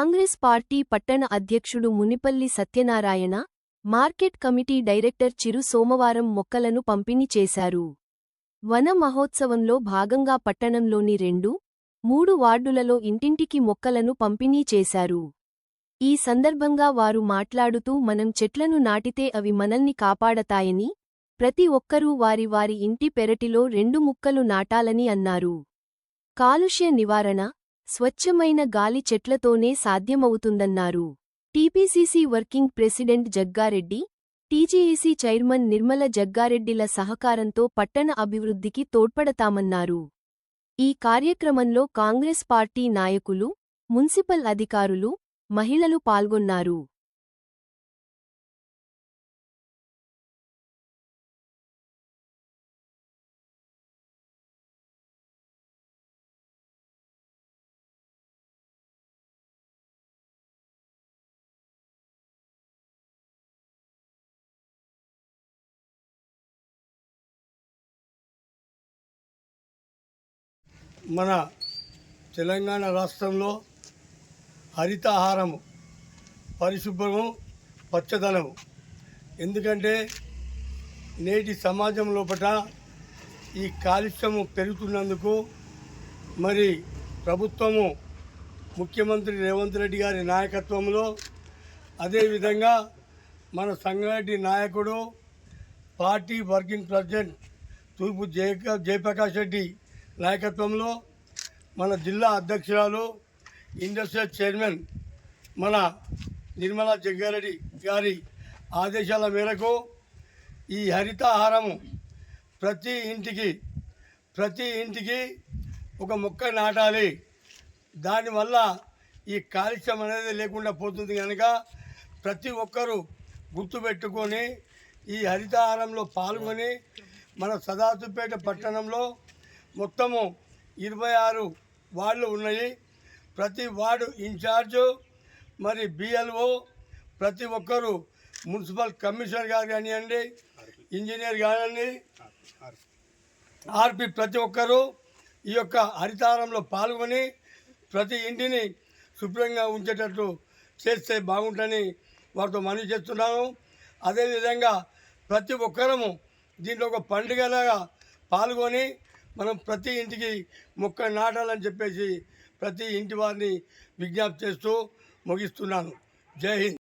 Congress party పట్టణ అధ్యక్షుడు Munipalli Satyanarayana market committee director చిరు సోమవారం మొక్కలను పంపిణీ చేశారు. వన మహోత్సవంలో భాగంగా పట్టణంలోని రెండు మూడు వార్డులలో ఇంటింటికి మొక్కలను పంపిణీ చేశారు. ఈ సందర్భంగా వారు మాట్లాడుతూ మనం చెట్లను నాటితే అవి మనల్ని కాపాడతాయని ప్రతి ఒక్కరూ వారి వారి ఇంటి పెరటిలో రెండు ముక్కలు నాటాలని అన్నారు. కాలుష్య నివారణ స్వచ్ఛమైన గాలి చెట్లతోనే సాధ్యమవుతుందన్నారు. TPCC working president Jaggareddy TJAC chairman Nirmala జగ్గారెడ్డిల సహకారంతో పట్టణ అభివృద్ధికి తోడ్పడతామన్నారు. ఈ కార్యక్రమంలో కాంగ్రెస్ పార్టీ నాయకులు మున్సిపల్ అధికారులు మహిళలు పాల్గొన్నారు. మన తెలంగాణ రాష్ట్రంలో హరితాహారము పరిశుభ్రము పచ్చదనము. ఎందుకంటే నేటి సమాజం లోపల ఈ కాలుష్యము పెరుగుతున్నందుకు మరి ప్రభుత్వము ముఖ్యమంత్రి రేవంత్ రెడ్డి గారి నాయకత్వంలో అదేవిధంగా మన సంగారెడ్డి నాయకుడు పార్టీ వర్కింగ్ ప్రెసిడెంట్ తూర్పు జయ జయప్రకాష్ రెడ్డి నాయకత్వంలో మన జిల్లా అధ్యక్షురాలు ఇండస్ట్రియల్ చైర్మన్ మన నిర్మలా జగ్గారెడ్డి గారి ఆదేశాల మేరకు ఈ హరితాహారము ప్రతి ఇంటికి ప్రతి ఇంటికి ఒక మొక్క నాటాలి. దానివల్ల ఈ కాలుష్యం అనేది లేకుండా పోతుంది కనుక ప్రతి ఒక్కరూ గుర్తుపెట్టుకొని ఈ హరితహారంలో పాల్గొని మన సదాసుపేట పట్టణంలో మొత్తము ఇరవై ఆరు వార్డులు ఉన్నాయి. ప్రతి వార్డు ఇన్ఛార్జు మరి బిఎల్ఓ ప్రతి ఒక్కరూ మున్సిపల్ కమిషనర్ గారు కానివ్వండి ఇంజనీర్ కానివ్వండి ఆర్పి ప్రతి ఒక్కరూ ఈ యొక్క హరితారంలో పాల్గొని ప్రతి ఇంటిని శుభ్రంగా ఉంచేటట్టు చేస్తే బాగుంటుందని వారితో మనవి చేస్తున్నాను. అదేవిధంగా ప్రతి ఒక్కరము దీంట్లో ఒక పండుగలాగా పాల్గొని మనం ప్రతి ఇంటికి మొక్క నాటాలని చెప్పేసి ప్రతి ఇంటి వారిని విజ్ఞప్తి చేస్తూ ముగిస్తున్నాను. జై హింద్.